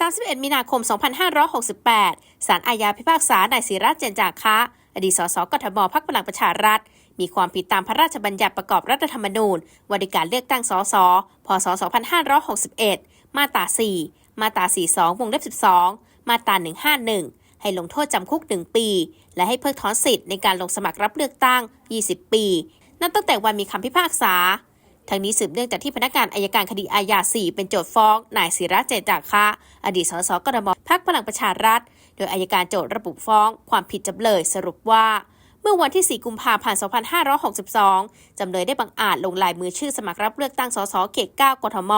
31 มีนาคม 2568 ศาลอาญาพิพากษานายศิระเจนจาคะ อดีตสสกทมพักพลังประชารัฐ มีความผิดตามพระราชบัญญัติประกอบรัฐธรรมนูญว่าด้วยการเลือกตั้งสส พศ 2561 มาตรา 4 มาตรา 42 วงเล็บ 12 มาตรา 151 ให้ลงโทษจำคุก 1 ปี และให้เพิกถอนสิทธิ์ในการลงสมัครรับเลือกตั้ง 20 ปี นับตั้งแต่วันมีคำพิพากษา ทั้งนี้สืบเนื่องจากที่พนักงานอายการคดีอาญา 4 เป็นโจทย์ฟ้องนายศิระเจนจากคะอดีตสสกทมพักพลังประชารัฐ โดยอายการโจทย์ระบุฟ้อง ความผิดจำเลยสรุปว่าเมื่อวันที่ 4 กุมภาพันธ์ 2562 จำเลยได้บังอาจลงลายมือชื่อสมัครรับเลือกตั้งสสเขต 9 กทม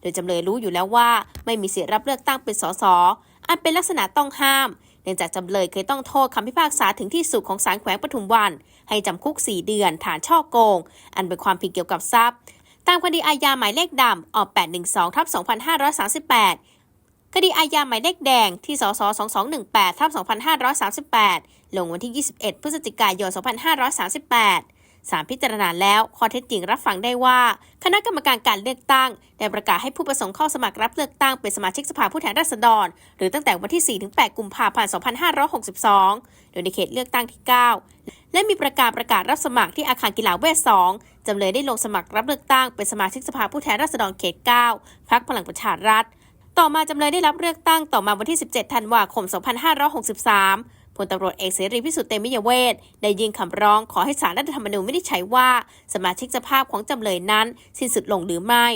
โดยจำเลยรู้อยู่แล้วว่า ไม่มีสิทธิรับเลือกตั้งเป็นสส อันเป็นลักษณะต้องห้าม เนื่องจากจำเลยเคยต้องโทษคำพิพากษาถึงที่สุดของศาลแขวงปทุมวัน ให้จำคุก 4 เดือน ฐานช่อโกง อันเป็นความผิดเกี่ยวกับทรัพย์ ตามคดีอาญาหมายเลขดำออก 812ทับ2538 คดีอาญาหมายเลขแดงที่สส2218ทับ2538 ลงวันที่ 21 พฤศจิกายน 2538 สารพิจารณาแล้วข้อเท็จจริงรับฟังได้ว่า คณะกรรมการการเลือกตั้ง ได้ประกาศให้ผู้ประสงค์เข้าสมัครรับเลือกตั้งเป็นสมาชิกสภาผู้แทนราษฎร หรือตั้งแต่วันที่ 4-8 กุมภาพันธ์ 2562 โดยในเขตเลือกตั้งที่ 9 และมีประกาศประกาศรับสมัครที่อาคารกีฬาเวท2จำเลยได้ลงสมัครรับเลือกตั้งเป็นสมาชิกสภาผู้แทนราษฎรเขต 9พักพลังประชารัฐ ต่อมาจำเลยได้รับเลือกตั้งต่อมาวันที่ 17 ธันวาคม 2563 พลตำรวจเอกเสรีพิสุทธิ์เตมิยเวทได้ยื่นคำร้องขอให้ศาลรัฐธรรมนูญไม่ได้ใช้ว่า สมาชิกสภาพของจำเลยนั้น สิ้นสุดลงหรือไม่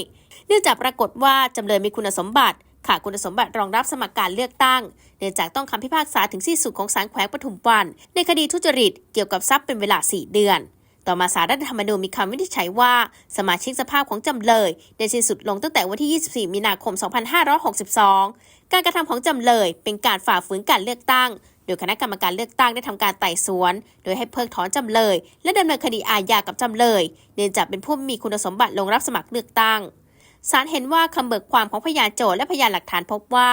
เนื่องจากปรากฏว่าจำเลยมีคุณสมบัติขาดคุณสมบัติรองรับสมัครการเลือกตั้ง เนื่องจากต้องคำพิพากษาถึงสิ้นสุดของศาลแขวงปทุมวัน ในคดีทุจริตเกี่ยวกับทรัพย์เป็นเวลา 4 เดือน ต่อมาสารรัฐธรรมนูญมีคำวินิจฉัยว่า สมาชิกสภาพของจำเลย ได้สิ้นสุดลงตั้งแต่วันที่ 24 มีนาคม 2562 การกระทำของจำเลย เป็นการฝ่าฝืนการเลือกตั้ง โดยคณะกรรมการเลือกตั้งได้ทำการไต่สวน โดยให้เพิกถอนจำเลย และดำเนินคดีอาญากับจำเลย เนื่องจากเป็นผู้มีคุณสมบัติลงรับสมัครเลือกตั้งศาลเห็นว่าคำเบิกความของพยานโจทและพยานหลักฐานพบว่า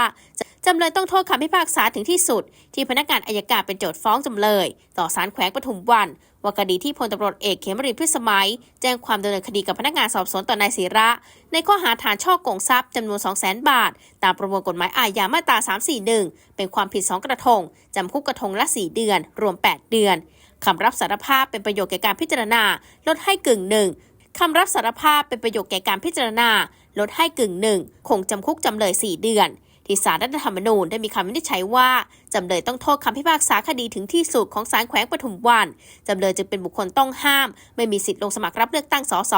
จำเลยต้องโทษคำพิพากษาถึงที่สุด ที่พนักงานอายการเป็นโจทย์ฟ้องจำเลย ต่อศาลแขวงปทุมวันว่าคดีที่พลตำรวจเอกเขมรินพิสมัย แจ้งความดำเนินคดีกับพนักงานสอบสวนต่อนายศิระ ในข้อหาฐานช่อโกงทรัพย์จำนวน 200,000 บาท ตามประมวลกฎหมายอาญามาตรา 341 เป็นความผิด 2 กระทง จำคุกกระทงละ 4 เดือน รวม 8 เดือนคำรับสารภาพเป็นประโยชน์แก่การพิจารณา ลดให้กึ่งหนึ่งคำรับสารภาพเป็นประโยชน์แก่การพิจารณา ลดให้กึ่งหนึ่งคงจำคุกจำเลย 4 เดือน ที่ศาลรัฐธรรมนูญได้มีคำวินิจฉัยว่าจำเลยต้องโทษคำพิพากษาคดีถึงที่สุดของศาลแขวงปทุมวันจำเลยจึงเป็นบุคคลต้องห้าม ไม่มีสิทธิ์ลงสมัครรับเลือกตั้งสส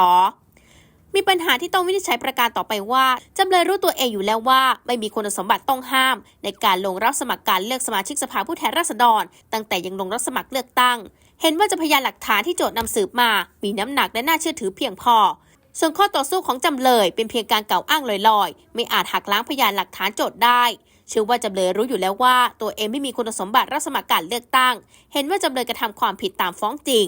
มีปัญหาที่ต้องวินิจฉัยประการต่อไปว่า จำเลยรู้ตัวเองอยู่แล้วว่า ไม่มีคุณสมบัติต้องห้าม ในการลงรับสมัครการเลือกสมาชิกสภาผู้แทนราษฎร ตั้งแต่ยังลงรับสมัครเลือกตั้ง เห็นว่าจะพยานหลักฐานที่โจทย์นำสืบมา มีน้ำหนักและน่าเชื่อถือเพียงพอ ส่วนข้อต่อสู้ของจำเลยเป็นเพียงการกล่าวอ้างลอยๆ ไม่อาจหักล้างพยานหลักฐานโจทย์ได้เชื่อว่าจำเลยรู้อยู่แล้วว่า ตัวเองไม่มีคุณสมบัติรับสมัครการเลือกตั้ง เห็นว่าจำเลยกระทำความผิดตามฟ้องจริง